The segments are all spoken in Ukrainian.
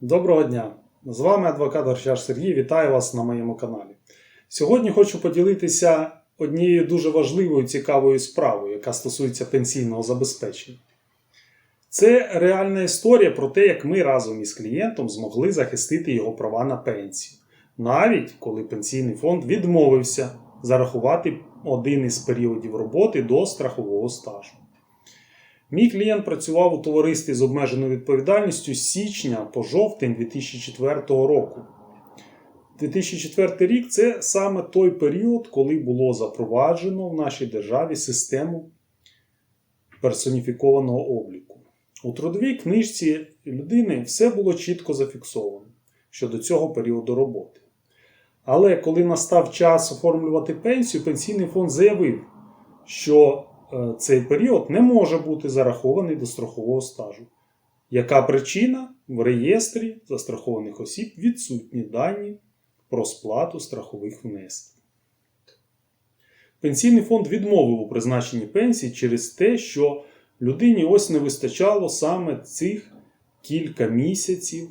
Доброго дня! З вами адвокат Горчар Сергій. Вітаю вас на моєму каналі. Сьогодні хочу поділитися однією дуже важливою цікавою справою, яка стосується пенсійного забезпечення. Це реальна історія про те, як ми разом із клієнтом змогли захистити його права на пенсію, навіть коли пенсійний фонд відмовився зарахувати один із періодів роботи до страхового стажу. Мій клієнт працював у товаристві з обмеженою відповідальністю з січня по жовтень 2004 року. 2004 рік це саме той період, коли було запроваджено в нашій державі систему персоніфікованого обліку. У трудовій книжці людини все було чітко зафіксовано щодо цього періоду роботи. Але коли настав час оформлювати пенсію, пенсійний фонд заявив, що цей період не може бути зарахований до страхового стажу. Яка причина? В реєстрі застрахованих осіб відсутні дані про сплату страхових внесків. Пенсійний фонд відмовив у призначенні пенсії через те, що людині ось не вистачало саме цих кілька місяців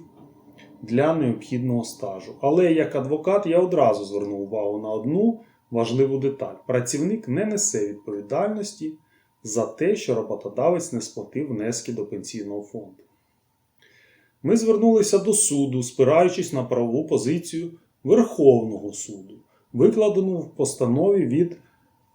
для необхідного стажу. Але як адвокат я одразу звернув увагу на одну важливу деталь: працівник не несе відповідальності за те, що роботодавець не сплатив внески до пенсійного фонду. Ми звернулися до суду, спираючись на правову позицію Верховного суду, викладену в постанові від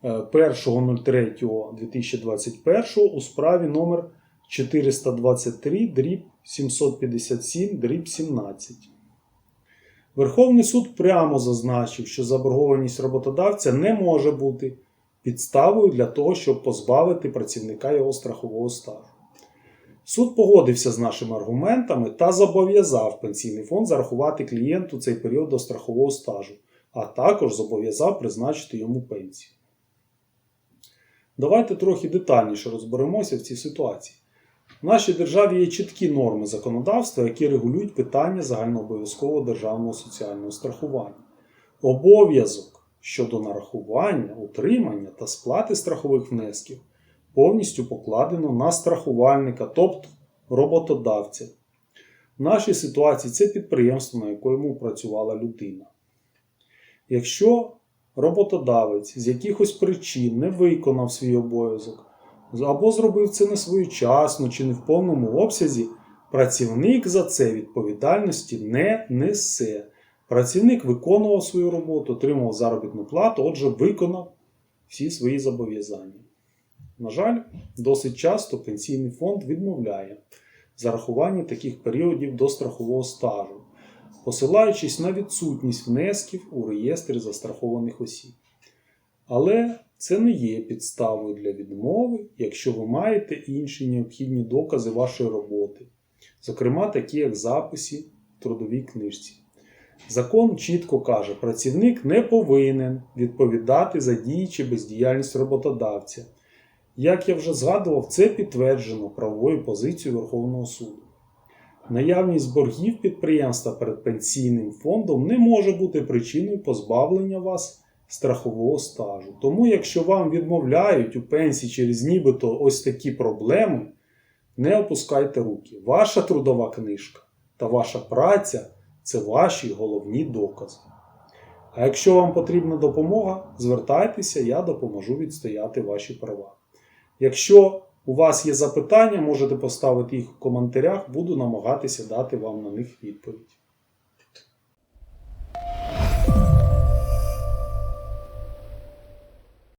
е, 1.03.2021 у справі номер 423 дріб 757 дріб 17. Верховний суд прямо зазначив, що заборгованість роботодавця не може бути підставою для того, щоб позбавити працівника його страхового стажу. Суд погодився з нашими аргументами та зобов'язав пенсійний фонд зарахувати клієнту цей період до страхового стажу, а також зобов'язав призначити йому пенсію. Давайте трохи детальніше розберемося в цій ситуації. В нашій державі є чіткі норми законодавства, які регулюють питання загальнообов'язкового державного соціального страхування. Обов'язок щодо нарахування, утримання та сплати страхових внесків повністю покладено на страхувальника, тобто роботодавця. В нашій ситуації це підприємство, на якому працювала людина. Якщо роботодавець з якихось причин не виконав свій обов'язок, або зробив це не своєчасно чи не в повному обсязі, працівник за це відповідальності не несе. Працівник виконував свою роботу, отримав заробітну плату, отже, виконав всі свої зобов'язання. На жаль, досить часто пенсійний фонд відмовляє в зарахуванні таких періодів до страхового стажу, посилаючись на відсутність внесків у реєстрі застрахованих осіб. Але це не є підставою для відмови, якщо ви маєте інші необхідні докази вашої роботи, зокрема такі як записи в трудовій книжці. Закон чітко каже, працівник не повинен відповідати за дії чи бездіяльність роботодавця. Як я вже згадував, це підтверджено правовою позицією Верховного суду. Наявність боргів підприємства перед пенсійним фондом не може бути причиною позбавлення вас страхового стажу. Тому, якщо вам відмовляють у пенсії через нібито ось такі проблеми, не опускайте руки. Ваша трудова книжка та ваша праця це ваші головні докази. А якщо вам потрібна допомога, звертайтеся, я допоможу відстояти ваші права. Якщо у вас є запитання, можете поставити їх в коментарях, буду намагатися дати вам на них відповідь.